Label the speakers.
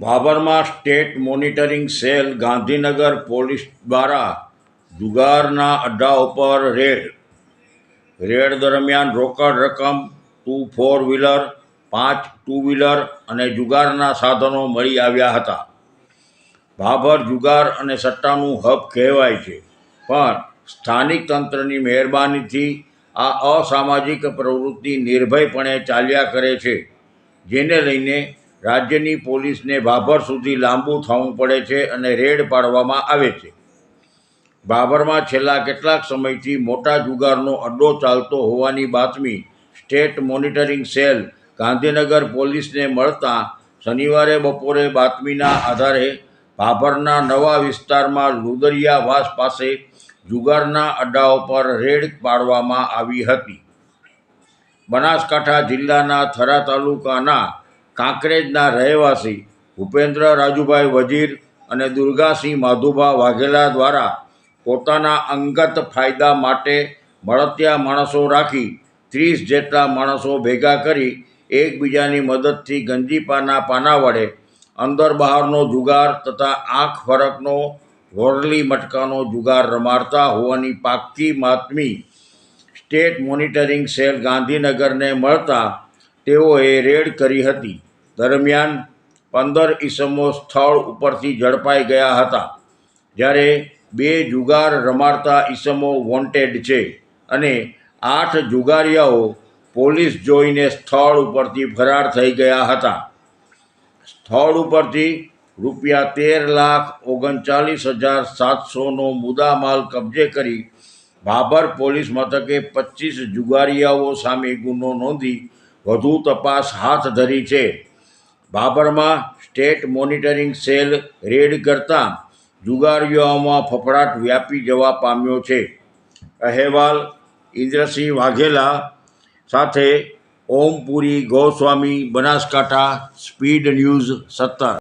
Speaker 1: ભાભરમાં state monitoring cell Gandhinagar police દ્વારા જુગારના અડ્ડા ઉપર રેડ. રેડ દરમિયાન રોકડ રકમ, ટુ ફોર વ્હીલર, પાંચ ટુ વ્હીલર અને જુગારના સાધનો મળી આવ્યા હતા. ભાભર જુગાર અને સટ્ટાનું હબ કહેવાય છે, પણ સ્થાનિક તંત્રની મહેરબાનીથી આ અસામાજિક પ્રવૃત્તિ નિર્ભયપણે ચાલ્યા કરે છે, જેને લઈને રાજ્યની પોલીસને ભાભર સુધી લાંબુ થવું પડે છે અને રેડ પાડવામાં આવે છે. ભાભરમાં છેલ્લા કેટલાક સમયથી મોટા જુગારનો અડ્ડો ચાલતો હોવાની બાતમી સ્ટેટ મોનિટરિંગ સેલ ગાંધીનગર પોલીસને મળતા શનિવારે બપોરે બાતમીના આધારે ભાભરના નવા વિસ્તારમાં લુદરિયાવાસ પાસે જુગારના અડ્ડાઓ પર રેડ પાડવામાં આવી હતી. બનાસકાંઠા જિલ્લાના થરા તાલુકાના કાંકરેજના રહેવાસી ભૂપેન્દ્ર રાજુભાઈ વજીર અને દુર્ગાસિંહ માધુભા વાઘેલા દ્વારા પોતાના અંગત ફાયદા માટે મળતિયા માણસો રાખી ત્રીસ જેટલા માણસો ભેગા કરી એકબીજાની મદદથી ગંજીપાના પાના વડે અંદર બહારનો જુગાર તથા આંખ ફરકનો વોરલી મટકાનો જુગાર રમાડતા હોવાની પાક્કી માતમી સ્ટેટ મોનિટરિંગ સેલ ગાંધીનગરને મળતા તેઓએ રેડ કરી હતી. દરમિયાન પંદર ઈસમો સ્થળ ઉપરથી ઝડપાઈ ગયા હતા, જ્યારે બે જુગાર રમાડતા ઈસમો વોન્ટેડ છે અને આઠ જુગારિયાઓ પોલીસ જોઈને સ્થળ ઉપરથી ફરાર થઈ ગયા હતા. સ્થળ ઉપરથી રૂપિયા તેર લાખ ઓગણચાલીસ હજાર સાતસોનો મુદ્દામાલ કબજે કરી ભાભર પોલીસ મથકે પચીસ જુગારિયાઓ સામે ગુનો નોંધી વધુ તપાસ હાથ ધરી છે. ભાભરમાં સ્ટેટ મોનિટરિંગ સેલ રેડ કરતાં જુગારીઓમાં ફફડાટ વ્યાપી જવા પામ્યો છે. અહેવાલ ઇન્દ્રસિંહ વાઘેલા સાથે ઓમપુરી ગોસ્વામી બનાસકાંઠા સ્પીડ ન્યૂઝ સત્તર